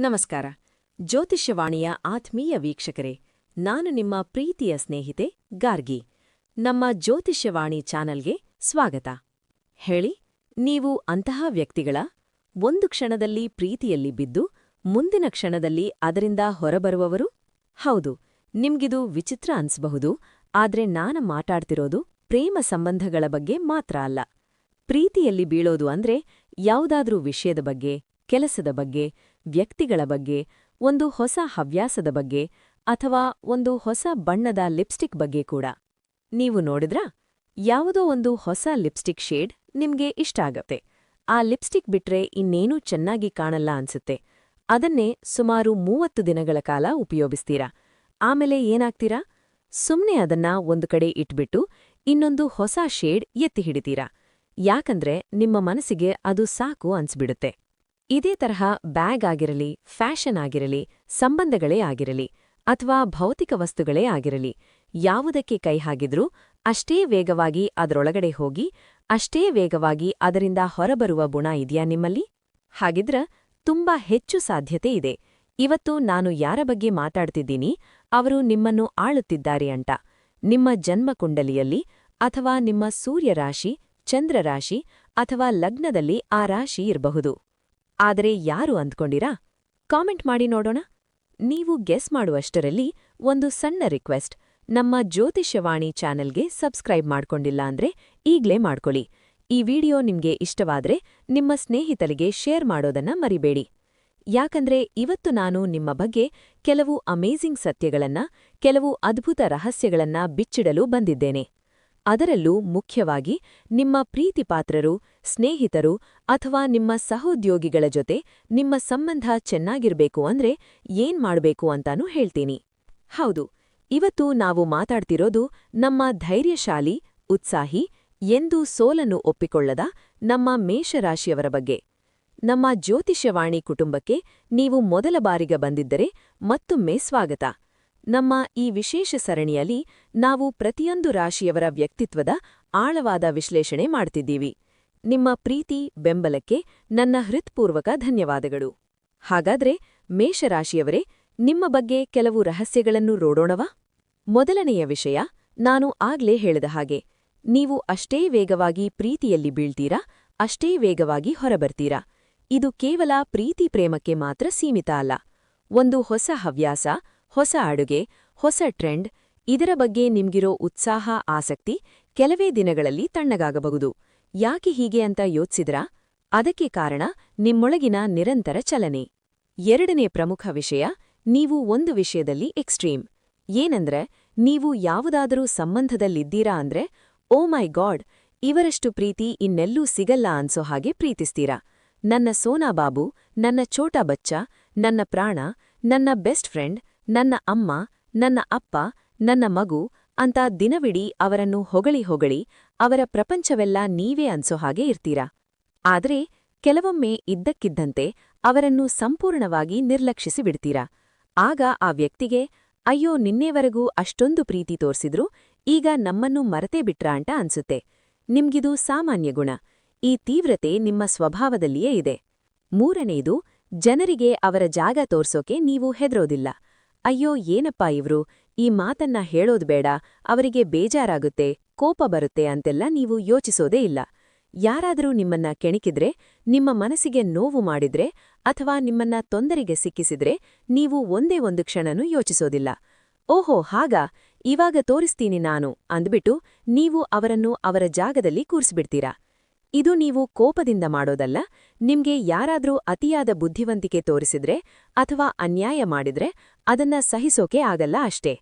ನಮಸ್ಕಾರ. ಜ್ಯೋತಿಷ್ಯವಾಣಿಯ ಆತ್ಮೀಯ ವೀಕ್ಷಕರೇ, ನಾನು ನಿಮ್ಮ ಪ್ರೀತಿಯ ಸ್ನೇಹಿತೆ ಗಾರ್ಗಿ. ನಮ್ಮ ಜ್ಯೋತಿಷ್ಯವಾಣಿ ಚಾನಲ್ಗೆ ಸ್ವಾಗತ. ಹೇಳಿ, ನೀವು ಅಂತಹ ವ್ಯಕ್ತಿಗಳ ಒಂದು ಕ್ಷಣದಲ್ಲಿ ಪ್ರೀತಿಯಲ್ಲಿ ಬಿದ್ದು, ಮುಂದಿನ ಕ್ಷಣದಲ್ಲಿ ಅದರಿಂದ ಹೊರಬರುವವರು? ಹೌದು, ನಿಮ್ಗಿದು ವಿಚಿತ್ರ ಅನ್ಸಬಹುದು, ಆದ್ರೆ ನಾನು ಮಾತಾಡ್ತಿರೋದು ಪ್ರೇಮ ಸಂಬಂಧಗಳ ಬಗ್ಗೆ ಮಾತ್ರ ಅಲ್ಲ. ಪ್ರೀತಿಯಲ್ಲಿ ಬೀಳೋದು ಅಂದ್ರೆ ಯಾವುದಾದ್ರೂ ವಿಷಯದ ಬಗ್ಗೆ, ಕೆಲಸದ ಬಗ್ಗೆ ವ್ಯಕ್ತಿಗಳ ಬಗ್ಗೆ, ಒಂದು ಹೊಸ ಹವ್ಯಾಸದ ಬಗ್ಗೆ ಅಥವಾ ಒಂದು ಹೊಸ ಬಣ್ಣದ ಲಿಪ್ಸ್ಟಿಕ್ ಬಗ್ಗೆ ಕೂಡ. ನೀವು ನೋಡಿದ್ರಾ? ಯಾವುದೋ ಒಂದು ಹೊಸ ಲಿಪ್ಸ್ಟಿಕ್ ಶೇಡ್ ನಿಮ್ಗೆ ಇಷ್ಟ ಆಗತ್ತೆ. ಆ ಲಿಪ್ಸ್ಟಿಕ್ ಬಿಟ್ರೆ ಇನ್ನೇನೂ ಚೆನ್ನಾಗಿ ಕಾಣಲ್ಲ ಅನ್ಸುತ್ತೆ. ಅದನ್ನೇ ಸುಮಾರು ಮೂವತ್ತು ದಿನಗಳ ಕಾಲ ಉಪಯೋಗಿಸ್ತೀರಾ? ಆಮೇಲೆ ಏನಾಗ್ತೀರಾ? ಸುಮ್ನೆ ಅದನ್ನ ಒಂದು ಕಡೆ ಇಟ್ಬಿಟ್ಟು ಇನ್ನೊಂದು ಹೊಸ ಶೇಡ್ ಎತ್ತಿ ಹಿಡಿತೀರಾ? ಯಾಕಂದ್ರೆ ನಿಮ್ಮ ಮನಸ್ಸಿಗೆ ಅದು ಸಾಕು ಅನ್ಸ್ಬಿಡುತ್ತೆ. ಇದೇ ತರಹ ಬ್ಯಾಗ್ ಆಗಿರಲಿ, ಫ್ಯಾಷನ್ ಆಗಿರಲಿ, ಸಂಬಂಧಗಳೇ ಆಗಿರಲಿ ಅಥವಾ ಭೌತಿಕ ವಸ್ತುಗಳೇ ಆಗಿರಲಿ, ಯಾವುದಕ್ಕೆ ಕೈ ಹಾಗಿದ್ರೂ ಅಷ್ಟೇ ವೇಗವಾಗಿ ಅದರೊಳಗಡೆ ಹೋಗಿ, ಅಷ್ಟೇ ವೇಗವಾಗಿ ಅದರಿಂದ ಹೊರಬರುವ ಗುಣ ಇದೆಯಾ ನಿಮ್ಮಲ್ಲಿ? ಹಾಗಿದ್ರ ತುಂಬಾ ಹೆಚ್ಚು ಸಾಧ್ಯತೆ ಇದೆ. ಇವತ್ತು ನಾನು ಯಾರ ಬಗ್ಗೆ ಮಾತಾಡ್ತಿದ್ದೀನಿ, ಅವರು ನಿಮ್ಮನ್ನು ಆಳುತ್ತಿದ್ದಾರೆ ಅಂಟ ನಿಮ್ಮ ಜನ್ಮಕುಂಡಲಿಯಲ್ಲಿ ಅಥವಾ ನಿಮ್ಮ ಸೂರ್ಯರಾಶಿ ಚಂದ್ರರಾಶಿ ಅಥವಾ ಲಗ್ನದಲ್ಲಿ ಆ ರಾಶಿ ಇರಬಹುದು. ಆದರೆ ಯಾರು ಅಂದ್ಕೊಂಡಿರಾ? ಕಾಮೆಂಟ್ ಮಾಡಿ ನೋಡೋಣ. ನೀವು ಗೆಸ್ ಮಾಡುವಷ್ಟರಲ್ಲಿ ಒಂದು ಸಣ್ಣ ರಿಕ್ವೆಸ್ಟ್. ನಮ್ಮ ಜ್ಯೋತಿಷ್ಯವಾಣಿ ಚಾನೆಲ್ಗೆ ಸಬ್ಸ್ಕ್ರೈಬ್ ಮಾಡ್ಕೊಂಡಿಲ್ಲ ಅಂದ್ರೆ ಈಗ್ಲೇ ಮಾಡ್ಕೊಳ್ಳಿ. ಈ ವಿಡಿಯೋ ನಿಮ್ಗೆ ಇಷ್ಟವಾದ್ರೆ ನಿಮ್ಮ ಸ್ನೇಹಿತರಿಗೆ ಶೇರ್ ಮಾಡೋದನ್ನ ಮರಿಬೇಡಿ. ಯಾಕಂದ್ರೆ ಇವತ್ತು ನಾನು ನಿಮ್ಮ ಬಗ್ಗೆ ಕೆಲವು ಅಮೇಜಿಂಗ್ ಸತ್ಯಗಳನ್ನ, ಕೆಲವು ಅದ್ಭುತ ರಹಸ್ಯಗಳನ್ನ ಬಿಚ್ಚಿಡಲು ಬಂದಿದ್ದೇನೆ. ಅದರಲ್ಲೂ ಮುಖ್ಯವಾಗಿ ನಿಮ್ಮ ಪ್ರೀತಿಪಾತ್ರರು, ಸ್ನೇಹಿತರು ಅಥವಾ ನಿಮ್ಮ ಸಹೋದ್ಯೋಗಿಗಳ ಜೊತೆ ನಿಮ್ಮ ಸಂಬಂಧ ಚೆನ್ನಾಗಿರ್ಬೇಕು ಅಂದ್ರೆ ಏನ್ ಮಾಡ್ಬೇಕು ಅಂತಾನೂ ಹೇಳ್ತೀನಿ. ಹೌದು, ಇವತ್ತು ನಾವು ಮಾತಾಡ್ತಿರೋದು ನಮ್ಮ ಧೈರ್ಯಶಾಲಿ, ಉತ್ಸಾಹಿ, ಎಂದೂ ಸೋಲನ್ನು ಒಪ್ಪಿಕೊಳ್ಳದ ನಮ್ಮ ಮೇಷರಾಶಿಯವರ ಬಗ್ಗೆ. ನಮ್ಮ ಜ್ಯೋತಿಷ್ಯವಾಣಿ ಕುಟುಂಬಕ್ಕೆ ನೀವು ಮೊದಲ ಬಾರಿಗೆ ಬಂದಿದ್ದರೆ ಮತ್ತೊಮ್ಮೆ ಸ್ವಾಗತ. ನಮ್ಮ ಈ ವಿಶೇಷ ಸರಣಿಯಲ್ಲಿ ನಾವು ಪ್ರತಿಯೊಂದು ರಾಶಿಯವರ ವ್ಯಕ್ತಿತ್ವದ ಆಳವಾದ ವಿಶ್ಲೇಷಣೆ ಮಾಡ್ತಿದ್ದೀವಿ. ನಿಮ್ಮ ಪ್ರೀತಿ, ಬೆಂಬಲಕ್ಕೆ ನನ್ನ ಹೃತ್ಪೂರ್ವಕ ಧನ್ಯವಾದಗಳು. ಹಾಗಾದ್ರೆ ಮೇಷರಾಶಿಯವರೇ ನಿಮ್ಮ ಬಗ್ಗೆ ಕೆಲವು ರಹಸ್ಯಗಳನ್ನು ರೋಡೋಣವಾ ಮೊದಲನೆಯ ವಿಷಯ, ನಾನು ಆಗ್ಲೇ ಹೇಳಿದ ಹಾಗೆ, ನೀವು ಅಷ್ಟೇ ವೇಗವಾಗಿ ಪ್ರೀತಿಯಲ್ಲಿ ಬೀಳ್ತೀರಾ, ಅಷ್ಟೇ ವೇಗವಾಗಿ ಹೊರಬರ್ತೀರಾ? ಇದು ಕೇವಲ ಪ್ರೀತಿ ಪ್ರೇಮಕ್ಕೆ ಮಾತ್ರ ಸೀಮಿತ ಅಲ್ಲ. ಒಂದು ಹೊಸ ಹವ್ಯಾಸ ಹೊಸ ಅಡುಗೆ, ಹೊಸ ಟ್ರೆಂಡ್, ಇದರ ಬಗ್ಗೆ ನಿಮ್ಗಿರೋ ಉತ್ಸಾಹ, ಆಸಕ್ತಿ ಕೆಲವೇ ದಿನಗಳಲ್ಲಿ ತಣ್ಣಗಾಗಬಹುದು. ಯಾಕೆ ಹೀಗೆ ಅಂತ ಯೋಚಿಸಿದ್ರಾ? ಅದಕ್ಕೆ ಕಾರಣ ನಿಮ್ಮೊಳಗಿನ ನಿರಂತರ ಚಲನೆ. ಎರಡನೇ ಪ್ರಮುಖ ವಿಷಯ, ನೀವು ಒಂದು ವಿಷಯದಲ್ಲಿ ಎಕ್ಸ್ಟ್ರೀಮ್ ಏನಂದ್ರೆ, ನೀವು ಯಾವುದಾದರೂ ಸಂಬಂಧದಲ್ಲಿದ್ದೀರಾ ಅಂದ್ರೆ, ಓ ಮೈ ಗಾಡ್, ಇವರಷ್ಟು ಪ್ರೀತಿ ಇನ್ನೆಲ್ಲೂ ಸಿಗಲ್ಲ ಅನ್ಸೋ ಹಾಗೆ ಪ್ರೀತಿಸ್ತೀರಾ? ನನ್ನ ಸೋನಾ ಬಾಬು, ನನ್ನ ಛೋಟಾ ಬಚ್ಚ, ನನ್ನ ಪ್ರಾಣ, ನನ್ನ ಬೆಸ್ಟ್ ಫ್ರೆಂಡ್ ನನ್ನ ಅಮ್ಮ, ನನ್ನ ಅಪ್ಪ, ನನ್ನ ಮಗು ಅಂತ ದಿನವಿಡೀ ಅವರನ್ನು ಹೊಗಳಿ ಹೊಗಳಿ ಅವರ ಪ್ರಪಂಚವೆಲ್ಲ ನೀವೇ ಅನ್ಸೋ ಹಾಗೆ ಇರ್ತೀರಾ? ಆದ್ರೆ ಕೆಲವೊಮ್ಮೆ ಇದ್ದಕ್ಕಿದ್ದಂತೆ ಅವರನ್ನು ಸಂಪೂರ್ಣವಾಗಿ ನಿರ್ಲಕ್ಷಿಸಿ ಬಿಡ್ತೀರಾ? ಆಗ ಆ ವ್ಯಕ್ತಿಗೆ, ಅಯ್ಯೋ, ನಿನ್ನೆವರೆಗೂ ಅಷ್ಟೊಂದು ಪ್ರೀತಿ ತೋರಿಸಿದ್ರು, ಈಗ ನಮ್ಮನ್ನು ಮರತೇ ಬಿಟ್ರಾ? ಅಂತ ಅನ್ಸುತ್ತೆ. ನಿಮ್ಗಿದು ಸಾಮಾನ್ಯ ಗುಣ. ಈ ತೀವ್ರತೆ ನಿಮ್ಮ ಸ್ವಭಾವದಲ್ಲಿಯೇ ಇದೆ. ಮೂರನೇದು, ಜನರಿಗೆ ಅವರ ಜಾಗ ತೋರ್ಸೋಕೆ ನೀವು ಹೆದರೋದಿಲ್ಲ. ಅಯ್ಯೋ, ಏನಪ್ಪ ಇವ್ರು? ಈ ಮಾತನ್ನ ಹೇಳೋದ್ ಬೇಡ. ಅವರಿಗೆ ಬೇಜಾರಾಗುತ್ತೆ, ಕೋಪ ಬರುತ್ತೆ ಅಂತೆಲ್ಲ ನೀವು ಯೋಚಿಸೋದೇ ಇಲ್ಲ. ಯಾರಾದರೂ ನಿಮ್ಮನ್ನ ಕೆಣಕಿದ್ರೆ, ನಿಮ್ಮ ಮನಸ್ಸಿಗೆ ನೋವು ಮಾಡಿದ್ರೆ, ಅಥವಾ ನಿಮ್ಮನ್ನ ತೊಂದರೆಗೆ ಸಿಕ್ಕಿಸಿದ್ರೆ, ನೀವು ಒಂದೇ ಒಂದು ಕ್ಷಣನೂ ಯೋಚಿಸೋದಿಲ್ಲ. ಓಹೋ, ಹಾಗ. ಇವಾಗ ತೋರಿಸ್ತೀನಿ ನಾನು ಅಂದ್ಬಿಟ್ಟು ನೀವು ಅವರನ್ನು ಅವರ ಜಾಗದಲ್ಲಿ ಕೂರ್ಸ್ಬಿಡ್ತೀರಾ? ಇದು ನೀವು ಕೋಪದಿಂದ ಮಾಡೋದಲ್ಲ, ನಿಮ್ಗೆ ಯಾರಾದ್ರೂ ಅತಿಯಾದ ಬುದ್ಧಿವಂತಿಕೆ ತೋರಿಸಿದ್ರೆ ಅಥವಾ ಅನ್ಯಾಯ ಮಾಡಿದ್ರೆ ಅದನ್ನ ಸಹಿಸೋಕೆ ಆಗಲ್ಲ ಅಷ್ಟೇ.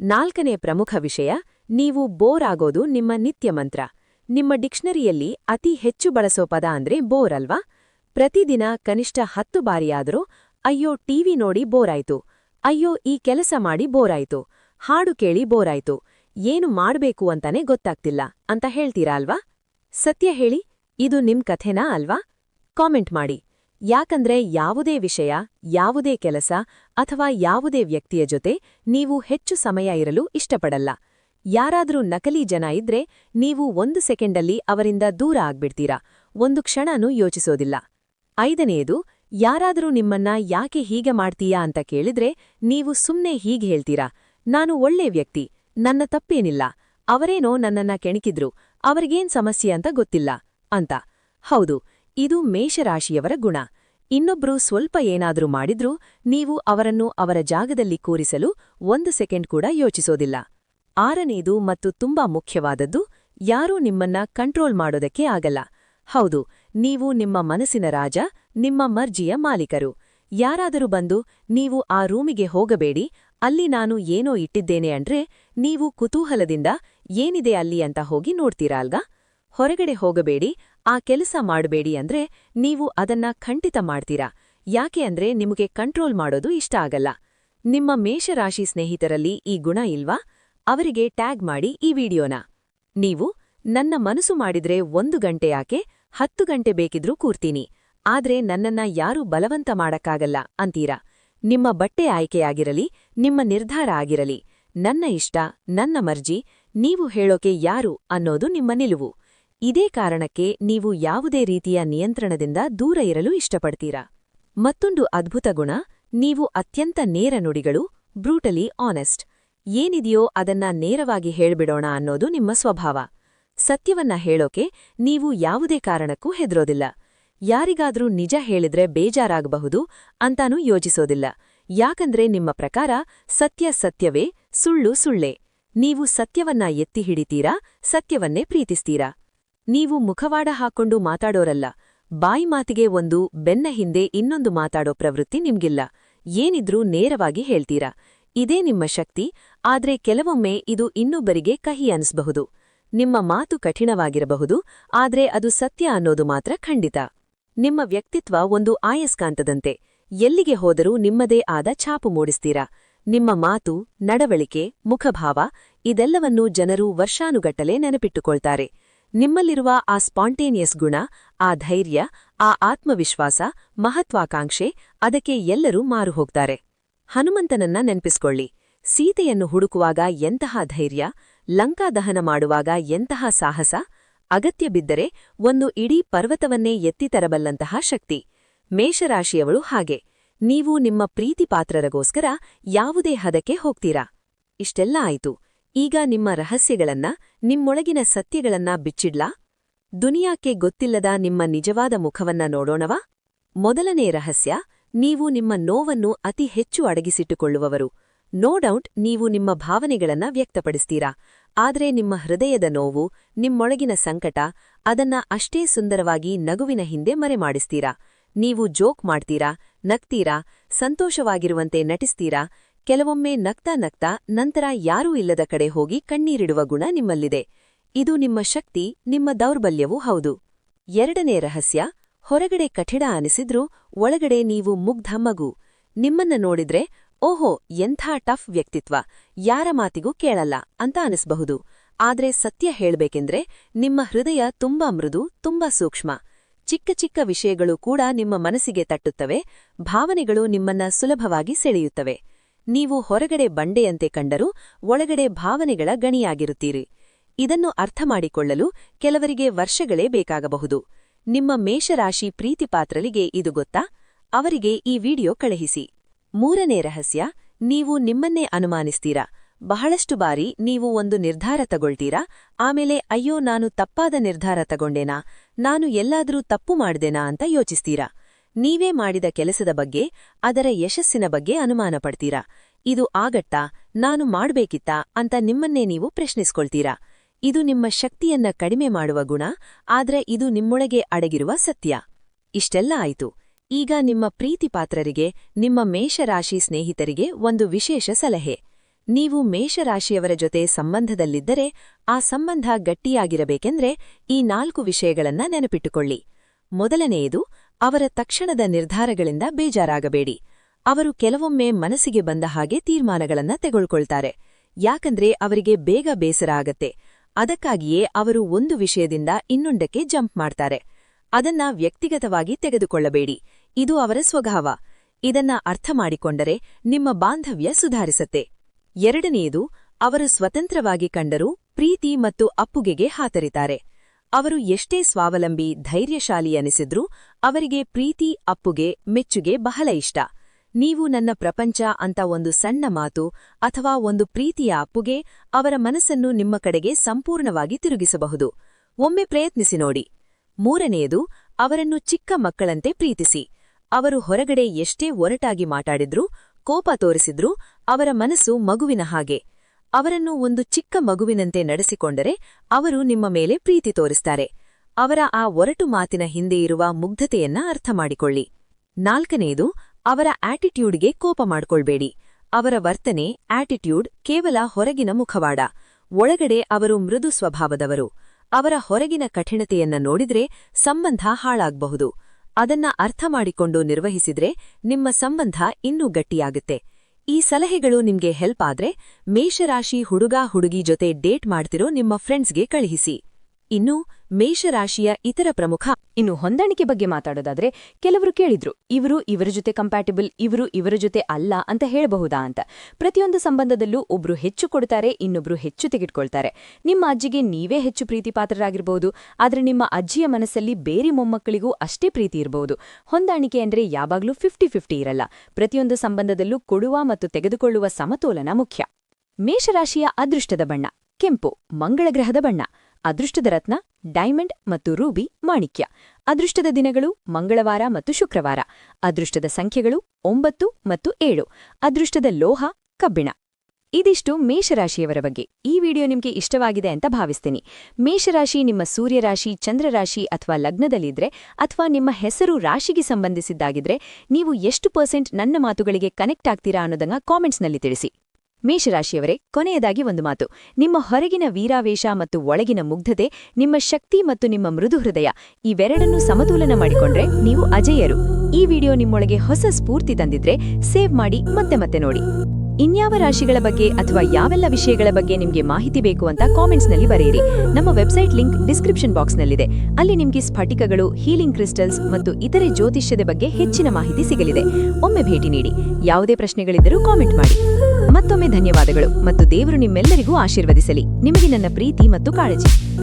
ನಾಲ್ಕನೇ ಪ್ರಮುಖ ವಿಷಯ, ನೀವು ಬೋರ್ ಆಗೋದು ನಿಮ್ಮ ನಿತ್ಯ ಮಂತ್ರ. ನಿಮ್ಮ ಡಿಕ್ಷನರಿಯಲ್ಲಿ ಅತಿ ಹೆಚ್ಚು ಬಳಸೋ ಪದ ಅಂದ್ರೆ ಬೋರ್ ಅಲ್ವಾ? ಪ್ರತಿದಿನ ಕನಿಷ್ಠ ಹತ್ತು ಬಾರಿಯಾದರೂ, ಅಯ್ಯೋ ಟಿವಿ ನೋಡಿ ಬೋರಾಯ್ತು, ಅಯ್ಯೋ ಈ ಕೆಲಸ ಮಾಡಿ ಬೋರಾಯ್ತು, ಹಾಡು ಕೇಳಿ ಬೋರಾಯ್ತು, ಏನು ಮಾಡ್ಬೇಕು ಅಂತಾನೆ ಗೊತ್ತಾಗ್ತಿಲ್ಲ ಅಂತ ಹೇಳ್ತೀರಾ ಅಲ್ವಾ? ಸತ್ಯ ಹೇಳಿ. ಇದು ನಿಮ್ ಕಥೆನಾ ಅಲ್ವಾ? ಕಾಮೆಂಟ್ ಮಾಡಿ. ಯಾಕಂದ್ರೆ ಯಾವುದೇ ವಿಷಯ, ಯಾವುದೇ ಕೆಲಸ ಅಥವಾ ಯಾವುದೇ ವ್ಯಕ್ತಿಯ ಜೊತೆ ನೀವು ಹೆಚ್ಚು ಸಮಯ ಇರಲು ಇಷ್ಟಪಡಲ್ಲ. ಯಾರಾದರೂ ನಕಲಿ ಜನ ಇದ್ರೆ ನೀವು ಒಂದು ಸೆಕೆಂಡಲ್ಲಿ ಅವರಿಂದ ದೂರ ಆಗ್ಬಿಡ್ತೀರಾ? ಒಂದು ಕ್ಷಣನೂ ಯೋಚಿಸೋದಿಲ್ಲ. ಐದನೆಯದು, ಯಾರಾದರೂ ನಿಮ್ಮನ್ನ ಯಾಕೆ ಹೀಗೆ ಮಾಡ್ತೀಯಾ ಅಂತ ಕೇಳಿದ್ರೆ ನೀವು ಸುಮ್ನೆ ಹೀಗೆ ಹೇಳ್ತೀರಾ? ನಾನು ಒಳ್ಳೆ ವ್ಯಕ್ತಿ, ನನ್ನ ತಪ್ಪೇನಿಲ್ಲ. ಅವರೇನೋ ನನ್ನನ್ನ ಕೆಣಕಿದ್ರು, ಅವರಿಗೇನ್ ಸಮಸ್ಯೆ ಅಂತ ಗೊತ್ತಿಲ್ಲ. ಅಂತ. ಹೌದು, ಇದು ಮೇಷರಾಶಿಯವರ ಗುಣ. ಇನ್ನೊಬ್ರು ಸ್ವಲ್ಪ ಏನಾದರೂ ಮಾಡಿದ್ರೂ ನೀವು ಅವರನ್ನು ಅವರ ಜಾಗದಲ್ಲಿ ಕೂರಿಸಲು ಒಂದು ಸೆಕೆಂಡ್ ಕೂಡ ಯೋಚಿಸೋದಿಲ್ಲ. ಆರನೇದು ಮತ್ತು ತುಂಬಾ ಮುಖ್ಯವಾದದ್ದು, ಯಾರೂ ನಿಮ್ಮನ್ನ ಕಂಟ್ರೋಲ್ ಮಾಡೋದಕ್ಕೆ ಆಗಲ್ಲ. ಹೌದು, ನೀವು ನಿಮ್ಮ ಮನಸ್ಸಿನ ರಾಜ, ನಿಮ್ಮ ಮರ್ಜಿಯ ಮಾಲೀಕರು. ಯಾರಾದರೂ ಬಂದು, ನೀವು ಆ ರೂಮಿಗೆ ಹೋಗಬೇಡಿ, ಅಲ್ಲಿ ನಾನು ಏನೋ ಇಟ್ಟಿದ್ದೇನೆ ಅಂದ್ರೆ, ನೀವು ಕುತೂಹಲದಿಂದ, ಏನಿದೆ ಅಲ್ಲಿ ಅಂತ ಹೋಗಿ ನೋಡ್ತೀರಾ ಅಲ್ಗಾ? ಹೊರಗಡೆ ಹೋಗಬೇಡಿ, ಆ ಕೆಲಸ ಮಾಡಬೇಡಿ ಅಂದ್ರೆ ನೀವು ಅದನ್ನ ಖಂಡಿತ ಮಾಡ್ತೀರಾ? ಯಾಕೆ ಅಂದ್ರೆ ನಿಮಗೆ ಕಂಟ್ರೋಲ್ ಮಾಡೋದು ಇಷ್ಟ ಆಗಲ್ಲ. ನಿಮ್ಮ ಮೇಷರಾಶಿ ಸ್ನೇಹಿತರಲ್ಲಿ ಈ ಗುಣ ಇಲ್ವಾ? ಅವರಿಗೆ ಟ್ಯಾಗ್ ಮಾಡಿ ಈ ವಿಡಿಯೋನ. ನೀವು ನನ್ನ ಮನಸ್ಸು ಮಾಡಿದ್ರೆ ಒಂದು ಗಂಟೆ ಯಾಕೆ? ಹತ್ತು ಗಂಟೆ ಬೇಕಿದ್ರೂ ಕೂರ್ತೀನಿ. ಆದ್ರೆ ನನ್ನನ್ನ ಯಾರೂ ಬಲವಂತ ಮಾಡಕ್ಕಾಗಲ್ಲ ಅಂತೀರಾ? ನಿಮ್ಮ ಬಟ್ಟೆ ಆಯ್ಕೆಯಾಗಿರಲಿ, ನಿಮ್ಮ ನಿರ್ಧಾರ ಆಗಿರಲಿ, ನನ್ನ ಇಷ್ಟ, ನನ್ನ ಮರ್ಜಿ, ನೀವು ಹೇಳೋಕೆ ಯಾರು ಅನ್ನೋದು ನಿಮ್ಮ ನಿಲುವು. ಇದೇ ಕಾರಣಕ್ಕೆ ನೀವು ಯಾವುದೇ ರೀತಿಯ ನಿಯಂತ್ರಣದಿಂದ ದೂರ ಇರಲು ಇಷ್ಟಪಡ್ತೀರಾ? ಮತ್ತೊಂದು ಅದ್ಭುತ ಗುಣ, ನೀವು ಅತ್ಯಂತ ನೇರ ನುಡಿಗಳು, ಬ್ರೂಟಲಿ ಆನೆಸ್ಟ್. ಏನಿದೆಯೋ ಅದನ್ನ ನೇರವಾಗಿ ಹೇಳ್ಬಿಡೋಣ ಅನ್ನೋದು ನಿಮ್ಮ ಸ್ವಭಾವ. ಸತ್ಯವನ್ನ ಹೇಳೋಕೆ ನೀವು ಯಾವುದೇ ಕಾರಣಕ್ಕೂ ಹೆದರೋದಿಲ್ಲ. ಯಾರಿಗಾದ್ರೂ ನಿಜ ಹೇಳಿದ್ರೆ ಬೇಜಾರಾಗಬಹುದು ಅಂತಾನೂ ಯೋಚಿಸೋದಿಲ್ಲ. ಯಾಕಂದ್ರೆ ನಿಮ್ಮ ಪ್ರಕಾರ ಸತ್ಯ ಸತ್ಯವೇ, ಸುಳ್ಳು ಸುಳ್ಳೇ. ನೀವು ಸತ್ಯವನ್ನ ಎತ್ತಿ ಹಿಡಿತೀರಾ, ಸತ್ಯವನ್ನೇ ಪ್ರೀತಿಸ್ತೀರಾ? ನೀವು ಮುಖವಾಡ ಹಾಕೊಂಡು ಮಾತಾಡೋರಲ್ಲ, ಬಾಯಿ ಮಾತಿಗೆ ಒಂದು ಬೆನ್ನ ಹಿಂದೆ ಇನ್ನೊಂದು ಮಾತಾಡೋ ಪ್ರವೃತ್ತಿ ನಿಮ್ಗಿಲ್ಲ. ಏನಿದ್ರೂ ನೇರವಾಗಿ ಹೇಳ್ತೀರಾ? ಇದೇ ನಿಮ್ಮ ಶಕ್ತಿ, ಆದ್ರೆ ಕೆಲವೊಮ್ಮೆ ಇದು ಇನ್ನೊಬ್ಬರಿಗೆ ಕಹಿ ಅನಿಸಬಹುದು. ನಿಮ್ಮ ಮಾತು ಕಠಿಣವಾಗಿರಬಹುದು, ಆದ್ರೆ ಅದು ಸತ್ಯ ಅನ್ನೋದು ಮಾತ್ರ ಖಂಡಿತ. ನಿಮ್ಮ ವ್ಯಕ್ತಿತ್ವ ಒಂದು ಆಯಸ್ಕಾಂತದಂತೆ. ಎಲ್ಲಿಗೆ ಹೋದರೂ ನಿಮ್ಮದೇ ಆದ ಛಾಪು ಮೂಡಿಸ್ತೀರಾ? ನಿಮ್ಮ ಮಾತು, ನಡವಳಿಕೆ, ಮುಖಭಾವ, ಇದೆಲ್ಲವನ್ನೂ ಜನರು ವರ್ಷಾನುಗಟ್ಟಲೆ ನೆನಪಿಟ್ಟುಕೊಳ್ತಾರೆ. ನಿಮ್ಮಲ್ಲಿರುವ ಆ ಸ್ಪಾಂಟೇನಿಯಸ್ ಗುಣ, ಆ ಧೈರ್ಯ, ಆ ಆತ್ಮವಿಶ್ವಾಸ ಮಹತ್ವಾಕಾಂಕ್ಷೆ, ಅದಕ್ಕೆ ಎಲ್ಲರೂ ಮಾರು ಹೋಗ್ತಾರೆ. ಹನುಮಂತನನ್ನ ನೆನ್ಪಿಸ್ಕೊಳ್ಳಿ. ಸೀತೆಯನ್ನು ಹುಡುಕುವಾಗ ಎಂತಹ ಧೈರ್ಯ ಲಂಕಾದಹನ ಮಾಡುವಾಗ ಎಂತಹ ಸಾಹಸ, ಅಗತ್ಯ ಬಿದ್ದರೆ ಒಂದು ಇಡೀ ಪರ್ವತವನ್ನೇ ಎತ್ತಿ ತರಬಲ್ಲಂತಹ ಶಕ್ತಿ. ಮೇಷರಾಶಿಯವಳು ಹಾಗೆ. ನೀವು ನಿಮ್ಮ ಪ್ರೀತಿಪಾತ್ರರಗೋಸ್ಕರ ಯಾವುದೇ ಹದಕ್ಕೆ ಹೋಗ್ತೀರಾ? ಇಷ್ಟೆಲ್ಲ ಆಯಿತು. ಈಗ ನಿಮ್ಮ ರಹಸ್ಯಗಳನ್ನ, ನಿಮ್ಮೊಳಗಿನ ಸತ್ಯಗಳನ್ನ ಬಿಚ್ಚಿಡ್ಲಾ? ದುನಿಯಾಕ್ಕೆ ಗೊತ್ತಿಲ್ಲದ ನಿಮ್ಮ ನಿಜವಾದ ಮುಖವನ್ನ ನೋಡೋಣವಾ? ಮೊದಲನೇ ರಹಸ್ಯ, ನೀವು ನಿಮ್ಮ ನೋವನ್ನು ಅತಿ ಹೆಚ್ಚು ಅಡಗಿಸಿಟ್ಟುಕೊಳ್ಳುವವರು. ನೋ ಡೌಟ್ ನೀವು ನಿಮ್ಮ ಭಾವನೆಗಳನ್ನ ವ್ಯಕ್ತಪಡಿಸ್ತೀರಾ. ಆದರೆ ನಿಮ್ಮ ಹೃದಯದ ನೋವು, ನಿಮ್ಮೊಳಗಿನ ಸಂಕಟ, ಅದನ್ನ ಅಷ್ಟೇ ಸುಂದರವಾಗಿ ನಗುವಿನ ಹಿಂದೆ ಮರೆಮಾಡಿಸ್ತೀರಾ ನೀವು ಜೋಕ್ ಮಾಡ್ತೀರಾ, ನಗ್ತೀರಾ, ಸಂತೋಷವಾಗಿರುವಂತೆ ನಟಿಸ್ತೀರಾ? ಕೆಲವೊಮ್ಮೆ ನಗ್ತಾ ನಗ್ತಾ ನಂತರ ಯಾರೂ ಇಲ್ಲದ ಕಡೆ ಹೋಗಿ ಕಣ್ಣೀರಿಡುವ ಗುಣ ನಿಮ್ಮಲ್ಲಿದೆ. ಇದು ನಿಮ್ಮ ಶಕ್ತಿ, ನಿಮ್ಮ ದೌರ್ಬಲ್ಯವೂ ಹೌದು. ಎರಡನೇ ರಹಸ್ಯ, ಹೊರಗಡೆ ಕಠಿಣ ಅನಿಸಿದ್ರೂ ಒಳಗಡೆ ನೀವು ಮುಗ್ಧ ಮಗು. ನಿಮ್ಮನ್ನ ನೋಡಿದ್ರೆ, ಓಹೋ, ಎಂಥ ಟಫ್ ವ್ಯಕ್ತಿತ್ವ, ಯಾರ ಮಾತಿಗೂ ಕೇಳಲ್ಲ ಅಂತ ಅನಿಸ್ಬಹುದು. ಆದ್ರೆ ಸತ್ಯ ಹೇಳ್ಬೇಕೆಂದ್ರೆ, ನಿಮ್ಮ ಹೃದಯ ತುಂಬಾ ಮೃದು, ತುಂಬಾ ಸೂಕ್ಷ್ಮ. ಚಿಕ್ಕ ಚಿಕ್ಕ ವಿಷಯಗಳು ಕೂಡ ನಿಮ್ಮ ಮನಸ್ಸಿಗೆ ತಟ್ಟುತ್ತವೆ, ಭಾವನೆಗಳು ನಿಮ್ಮನ್ನ ಸುಲಭವಾಗಿ ಸೆಳೆಯುತ್ತವೆ. ನೀವು ಹೊರಗಡೆ ಬಂಡೆಯಂತೆ ಕಂಡರೂ ಒಳಗಡೆ ಭಾವನೆಗಳ ಗಣಿಯಾಗಿರುತ್ತೀರಿ. ಇದನ್ನು ಅರ್ಥ ಮಾಡಿಕೊಳ್ಳಲು ಕೆಲವರಿಗೆ ವರ್ಷಗಳೇ ಬೇಕಾಗಬಹುದು. ನಿಮ್ಮ ಮೇಷರಾಶಿ ಪ್ರೀತಿಪಾತ್ರಲಿಗೆ ಇದು ಗೊತ್ತಾ? ಅವರಿಗೆ ಈ ವಿಡಿಯೋ ಕಳುಹಿಸಿ. ಮೂರನೇ ರಹಸ್ಯ, ನೀವು ನಿಮ್ಮನ್ನೇ ಅನುಮಾನಿಸ್ತೀರಾ? ಬಹಳಷ್ಟು ಬಾರಿ ನೀವು ಒಂದು ನಿರ್ಧಾರ ತಗೊಳ್ತೀರಾ? ಆಮೇಲೆ, ಅಯ್ಯೋ, ನಾನು ತಪ್ಪಾದ ನಿರ್ಧಾರ ತಗೊಂಡೇನಾ? ನಾನು ಎಲ್ಲಾದರೂ ತಪ್ಪು ಮಾಡ್ದೇನಾ ಅಂತ ಯೋಚಿಸ್ತೀರಾ? ನೀವೇ ಮಾಡಿದ ಕೆಲಸದ ಬಗ್ಗೆ, ಅದರ ಯಶಸ್ಸಿನ ಬಗ್ಗೆ ಅನುಮಾನ ಪಡ್ತೀರಾ ಇದು ಆಗತ್ತಾ? ನಾನು ಮಾಡ್ಬೇಕಿತ್ತಾ? ಅಂತ ನಿಮ್ಮನ್ನೇ ನೀವು ಪ್ರಶ್ನಿಸ್ಕೊಳ್ತೀರಾ? ಇದು ನಿಮ್ಮ ಶಕ್ತಿಯನ್ನ ಕಡಿಮೆ ಮಾಡುವ ಗುಣ, ಆದ್ರೆ ಇದು ನಿಮ್ಮೊಳಗೆ ಅಡಗಿರುವ ಸತ್ಯ. ಇಷ್ಟೆಲ್ಲ ಆಯಿತು. ಈಗ ನಿಮ್ಮ ಪ್ರೀತಿಪಾತ್ರರಿಗೆ, ನಿಮ್ಮ ಮೇಷರಾಶಿ ಸ್ನೇಹಿತರಿಗೆ ಒಂದು ವಿಶೇಷ ಸಲಹೆ. ನೀವು ಮೇಷರಾಶಿಯವರ ಜೊತೆ ಸಂಬಂಧದಲ್ಲಿದ್ದರೆ, ಆ ಸಂಬಂಧ ಗಟ್ಟಿಯಾಗಿರಬೇಕೆಂದ್ರೆ ಈ ನಾಲ್ಕು ವಿಷಯಗಳನ್ನ ನೆನಪಿಟ್ಟುಕೊಳ್ಳಿ. ಮೊದಲನೆಯದು ಅವರ ತಕ್ಷಣದ ನಿರ್ಧಾರಗಳಿಂದ ಬೇಜಾರಾಗಬೇಡಿ. ಅವರು ಕೆಲವೊಮ್ಮೆ ಮನಸ್ಸಿಗೆ ಬಂದ ಹಾಗೆ ತೀರ್ಮಾನಗಳನ್ನ ತೆಗೆದುಕೊಳ್ತಾರೆ. ಯಾಕಂದ್ರೆ ಅವರಿಗೆ ಬೇಗ ಬೇಸರ ಆಗತ್ತೆ. ಅದಕ್ಕಾಗಿಯೇ ಅವರು ಒಂದು ವಿಷಯದಿಂದ ಇನ್ನೊಂದಕ್ಕೆ ಜಂಪ್ ಮಾಡ್ತಾರೆ. ಅದನ್ನ ವ್ಯಕ್ತಿಗತವಾಗಿ ತೆಗೆದುಕೊಳ್ಳಬೇಡಿ. ಇದು ಅವರ ಸ್ವಭಾವ. ಇದನ್ನ ಅರ್ಥ ಮಾಡಿಕೊಂಡರೆ ನಿಮ್ಮ ಬಾಂಧವ್ಯ ಸುಧಾರಿಸತ್ತೆ. ಎರಡನೆಯದು, ಅವರು ಸ್ವತಂತ್ರವಾಗಿ ಕಂಡರೂ ಪ್ರೀತಿ ಮತ್ತು ಅಪ್ಪುಗೆಗೆ ಹಾತರಿತಾರೆ. ಅವರು ಎಷ್ಟೇ ಸ್ವಾವಲಂಬಿ, ಧೈರ್ಯಶಾಲಿ ಅನಿಸಿದ್ರೂ ಅವರಿಗೆ ಪ್ರೀತಿ, ಅಪ್ಪುಗೆ, ಮೆಚ್ಚುಗೆ ಬಹಳ ಇಷ್ಟ. ನೀವು ನನ್ನ ಪ್ರಪಂಚ ಅಂತ ಒಂದು ಸಣ್ಣ ಮಾತು ಅಥವಾ ಒಂದು ಪ್ರೀತಿಯ ಅಪ್ಪುಗೆ ಅವರ ಮನಸ್ಸನ್ನು ನಿಮ್ಮ ಕಡೆಗೆ ಸಂಪೂರ್ಣವಾಗಿ ತಿರುಗಿಸಬಹುದು. ಒಮ್ಮೆ ಪ್ರಯತ್ನಿಸಿ ನೋಡಿ. ಮೂರನೆಯದು, ಅವರನ್ನು ಚಿಕ್ಕ ಮಕ್ಕಳಂತೆ ಪ್ರೀತಿಸಿ. ಅವರು ಹೊರಗಡೆ ಎಷ್ಟೇ ಒರಟಾಗಿ ಮಾತಾಡಿದ್ರೂ, ಕೋಪ ತೋರಿಸಿದ್ರೂ ಅವರ ಮನಸ್ಸು ಮಗುವಿನ ಹಾಗೆ. ಅವರನ್ನು ಒಂದು ಚಿಕ್ಕ ಮಗುವಿನಂತೆ ನಡೆಸಿಕೊಂಡರೆ ಅವರು ನಿಮ್ಮ ಮೇಲೆ ಪ್ರೀತಿ ತೋರಿಸ್ತಾರೆ. ಅವರ ಆ ಒರಟು ಮಾತಿನ ಹಿಂದೆ ಇರುವ ಮುಗ್ಧತೆಯನ್ನ ಅರ್ಥ ಮಾಡಿಕೊಳ್ಳಿ ನಾಲ್ಕನೆಯದು ಅವರ ಆಟಿಟ್ಯೂಡ್ಗೆ ಕೋಪ ಮಾಡ್ಕೊಳ್ಬೇಡಿ. ಅವರ ವರ್ತನೆ, ಆಟಿಟ್ಯೂಡ್ ಕೇವಲ ಹೊರಗಿನ ಮುಖವಾಡ. ಒಳಗಡೆ ಅವರು ಮೃದು ಸ್ವಭಾವದವರು. ಅವರ ಹೊರಗಿನ ಕಠಿಣತೆಯನ್ನ ನೋಡಿದ್ರೆ ಸಂಬಂಧ ಹಾಳಾಗಬಹುದು. ಅದನ್ನ ಅರ್ಥ ಮಾಡಿಕೊಂಡು ನಿರ್ವಹಿಸಿದ್ರೆ ನಿಮ್ಮ ಸಂಬಂಧ ಇನ್ನೂ ಗಟ್ಟಿಯಾಗುತ್ತೆ. ಈ ಸಲಹೆಗಳು ನಿಮ್ಗೆ ಹೆಲ್ಪ್ ಆದ್ರೆ ಮೇಷರಾಶಿ ಹುಡುಗ ಹುಡುಗಿ ಜೊತೆ ಡೇಟ್ ಮಾಡ್ತಿರೋ ನಿಮ್ಮ ಫ್ರೆಂಡ್ಸ್ಗೆ ಕಳುಹಿಸಿ. ಇನ್ನು ಮೇಷರಾಶಿಯ ಇತರ ಪ್ರಮುಖ, ಇನ್ನು ಹೊಂದಾಣಿಕೆ ಬಗ್ಗೆ ಮಾತಾಡೋದಾದ್ರೆ ಕೆಲವರು ಕೇಳಿದ್ರು, ಇವರು ಇವರ ಜೊತೆ ಕಂಪ್ಯಾಟಿಬಲ್ ಇವರು ಇವರ ಜೊತೆ ಅಲ್ಲ ಅಂತ ಹೇಳಬಹುದಾ ಅಂತ. ಪ್ರತಿಯೊಂದು ಸಂಬಂಧದಲ್ಲೂ ಒಬ್ರು ಹೆಚ್ಚು ಕೊಡ್ತಾರೆ, ಇನ್ನೊಬ್ರು ಹೆಚ್ಚು ತೆಗೆದುಕೊಳ್ತಾರೆ. ನಿಮ್ಮ ಅಜ್ಜಿಗೆ ನೀವೇ ಹೆಚ್ಚು ಪ್ರೀತಿ ಆದರೆ ಆದ್ರೆ ನಿಮ್ಮ ಅಜ್ಜಿಯ ಮನಸ್ಸಲ್ಲಿ ಬೇರೆ ಮೊಮ್ಮಕ್ಕಳಿಗೂ ಅಷ್ಟೇ ಪ್ರೀತಿ ಇರಬಹುದು ಹೊಂದಾಣಿಕೆ ಅಂದ್ರೆ ಯಾವಾಗ್ಲೂ ಫಿಫ್ಟಿ ಫಿಫ್ಟಿ ಇರಲ್ಲ. ಪ್ರತಿಯೊಂದು ಸಂಬಂಧದಲ್ಲೂ ಕೊಡುವ ಮತ್ತು ತೆಗೆದುಕೊಳ್ಳುವ ಸಮತೋಲನ ಮುಖ್ಯ. ಮೇಷರಾಶಿಯ ಅದೃಷ್ಟದ ಬಣ್ಣ, ಕೆಂಪು ಮಂಗಳ ಗ್ರಹದ ಬಣ್ಣ. ಅದೃಷ್ಟದ ರತ್ನ, ಡೈಮಂಡ್ ಮತ್ತು ರೂಬಿ ಮಾಣಿಕ್ಯ. ಅದೃಷ್ಟದ ದಿನಗಳು ಮಂಗಳವಾರ ಮತ್ತು ಶುಕ್ರವಾರ. ಅದೃಷ್ಟದ ಸಂಖ್ಯೆಗಳು ಒಂಬತ್ತು ಮತ್ತು ಏಳು. ಅದೃಷ್ಟದ ಲೋಹ, ಕಬ್ಬಿಣ. ಇದಿಷ್ಟು ಮೇಷರಾಶಿಯವರ ಬಗ್ಗೆ. ಈ ವಿಡಿಯೋ ನಿಮಗೆ ಇಷ್ಟವಾಗಿದೆ ಅಂತ ಭಾವಿಸ್ತೀನಿ. ಮೇಷರಾಶಿ ನಿಮ್ಮ ಸೂರ್ಯರಾಶಿ, ಚಂದ್ರರಾಶಿ ಅಥವಾ ಲಗ್ನದಲ್ಲಿದ್ರೆ ಅಥವಾ ನಿಮ್ಮ ಹೆಸರು ರಾಶಿಗೆ ಸಂಬಂಧಿಸಿದ್ದಾಗಿದ್ರೆ ನೀವು ಎಷ್ಟು ಪರ್ಸೆಂಟ್ ನನ್ನ ಮಾತುಗಳಿಗೆ ಕನೆಕ್ಟ್ ಆಗ್ತೀರಾ ಅನ್ನೋದನ್ನ ಕಾಮೆಂಟ್ಸ್ನಲ್ಲಿ ತಿಳಿಸಿ. ಮೇಷರಾಶಿಯವರೇ, ಕೊನೆಯದಾಗಿ ಒಂದು ಮಾತು. ನಿಮ್ಮ ಹೊರಗಿನ ವೀರಾವೇಶ ಮತ್ತು ಒಳಗಿನ ಮುಗ್ಧತೆ, ನಿಮ್ಮ ಶಕ್ತಿ ಮತ್ತು ನಿಮ್ಮ ಮೃದು ಹೃದಯ, ಇವೆರಡನ್ನೂ ಸಮತೋಲನ ಮಾಡಿಕೊಂಡ್ರೆ ನೀವು ಅಜೇಯರು. ಈ ವಿಡಿಯೋ ನಿಮ್ಮೊಳಗೆ ಹೊಸ ಸ್ಫೂರ್ತಿ ತಂದಿದ್ರೆ ಸೇವ್ ಮಾಡಿ ಮತ್ತೆ ಮತ್ತೆ ನೋಡಿ. ಇನ್ಯಾವ ರಾಶಿಗಳ ಬಗ್ಗೆ ಅಥವಾ ಯಾವೆಲ್ಲ ವಿಷಯಗಳ ಬಗ್ಗೆ ನಿಮಗೆ ಮಾಹಿತಿ ಬೇಕು ಅಂತ ಕಾಮೆಂಟ್ಸ್ನಲ್ಲಿ ಬರೆಯಿರಿ. ನಮ್ಮ ವೆಬ್ಸೈಟ್ ಲಿಂಕ್ ಡಿಸ್ಕ್ರಿಪ್ಷನ್ ಬಾಕ್ಸ್ನಲ್ಲಿದೆ ಅಲ್ಲಿ ನಿಮಗೆ ಸ್ಫಟಿಕಗಳು ಹೀಲಿಂಗ್ ಕ್ರಿಸ್ಟಲ್ಸ್ ಮತ್ತು ಇತರೆ ಜ್ಯೋತಿಷ್ಯದ ಬಗ್ಗೆ ಹೆಚ್ಚಿನ ಮಾಹಿತಿ ಸಿಗಲಿದೆ. ಒಮ್ಮೆ ಭೇಟಿ ನೀಡಿ. ಯಾವುದೇ ಪ್ರಶ್ನೆಗಳಿದ್ದರೂ ಕಾಮೆಂಟ್ ಮಾಡಿ. ಮತ್ತೊಮ್ಮೆ ಧನ್ಯವಾದಗಳು ಮತ್ತು ದೇವರು ನಿಮ್ಮೆಲ್ಲರಿಗೂ ಆಶೀರ್ವದಿಸಲಿ. ನಿಮಗೆ ನನ್ನ ಪ್ರೀತಿ ಮತ್ತು ಕಾಳಜಿ.